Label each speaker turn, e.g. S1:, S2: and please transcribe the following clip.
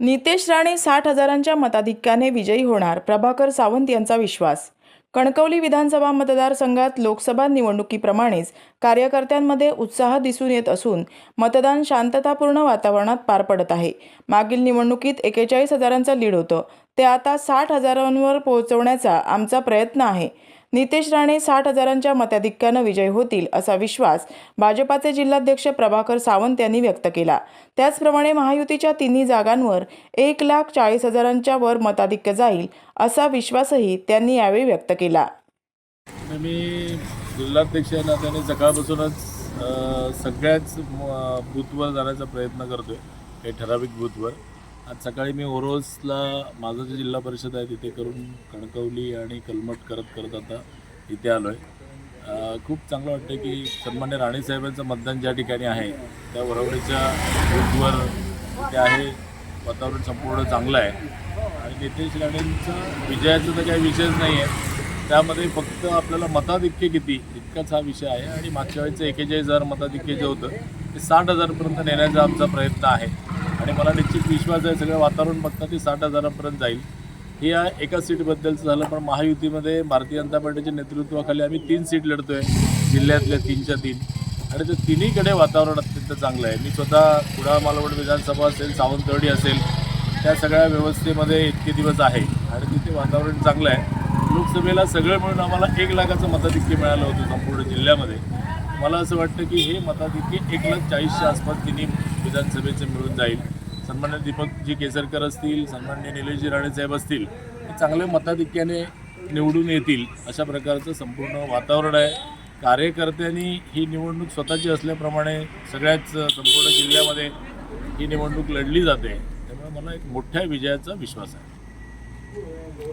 S1: नितेश राणे साठ हजारांच्या मताधिक्याने विजयी होणार प्रभाकर सावंत यांचा विश्वास. कणकवली विधानसभा मतदारसंघात लोकसभा निवडणुकीप्रमाणेच कार्यकर्त्यांमध्ये उत्साह दिसून येत असून मतदान शांततापूर्ण वातावरणात पार पडत आहे. मागील निवडणुकीत एकेचाळीस हजारांचं लीड होतं. ते आता साठ हजारांवर पोहोचवण्याचा आमचा प्रयत्न आहे. नितेश राणे साठ हजारांच्या मताधिक्यानं विजय होतील असा विश्वास भाजपाचे जिल्हाध्यक्ष प्रभाकर सावंत यांनी व्यक्त केला. त्याचप्रमाणे महायुतीच्या तिन्ही जागांवर एक लाख चाळीस हजारांच्या वर मताधिक्य जाईल असा विश्वासही त्यांनी यावेळी व्यक्त केला.
S2: मी जिल्हाध्यक्ष या नात्याने सकाळपासूनच सगळ्याच बूथवर जाण्याचा प्रयत्न करतोय. हे ठराविक बूथवर. आज सकाळी मी ओरोसला माझं जे जिल्हा परिषद आहे तिथे करून कणकवली आणि कलमट करत करत आता इथे आलो आहे खूप चांगलं वाटतं की सन्मान्य राणेसाहेबांचं मतदान ज्या ठिकाणी आहे त्या वरवडीच्या बूथवर ते आहे. वातावरण संपूर्ण चांगलं आहे. आणि नितेश राणेंचं विजयाचा तर काही विषयच नाही आहे त्यामध्ये फक्त आपल्याला मताधिक्य किती इतकाच हा विषय आहे. आणि मागच्या वेळेचं एकेचाळीस हजार मताधिक्य जे होतं ते साठ हजारपर्यंत नेण्याचा आमचा प्रयत्न आहे. आणि मला निश्चित विश्वास आहे सगळं वातावरण बघता ते साठ हजारापर्यंत जाईल. हे या एका सीटबद्दलचं झालं पण महायुतीमध्ये भारतीय जनता पार्टीच्या नेतृत्वाखाली आम्ही तीन सीट लढतोय जिल्ह्यातल्या तीनच्या तीन. आणि ते तिन्हीकडे वातावरण अत्यंत चांगलं आहे. मी स्वतः कुडाळ मालवण विधानसभा असेल सावंतवाडी असेल त्या सगळ्या व्यवस्थेमध्ये इतके दिवस आहे. आणि तिथे वातावरण चांगलं आहे. लोकसभेला सगळं मिळून आम्हाला एक लाखाचं मताधिक्य मिळालं होतं संपूर्ण जिल्ह्यामध्ये. मला असं वाटतं की हे मताधिक्य एक लाख चाळीसच्या आसपास तिन्ही विधानसभेचे मिळून जाईल. सन्मान्य दीपकजी केसरकर असतील सन्मान्य निलेशजी राणेसाहेब असतील चांगल्या मताधिक्याने निवडून येतील अशा प्रकारचं संपूर्ण वातावरण आहे. कार्यकर्त्यांनी ही निवडणूक स्वतःची असल्याप्रमाणे सगळ्याच संपूर्ण जिल्ह्यामध्ये ही निवडणूक लढली जाते. त्यामुळे मला एक मोठ्या विजयाचा विश्वास आहे.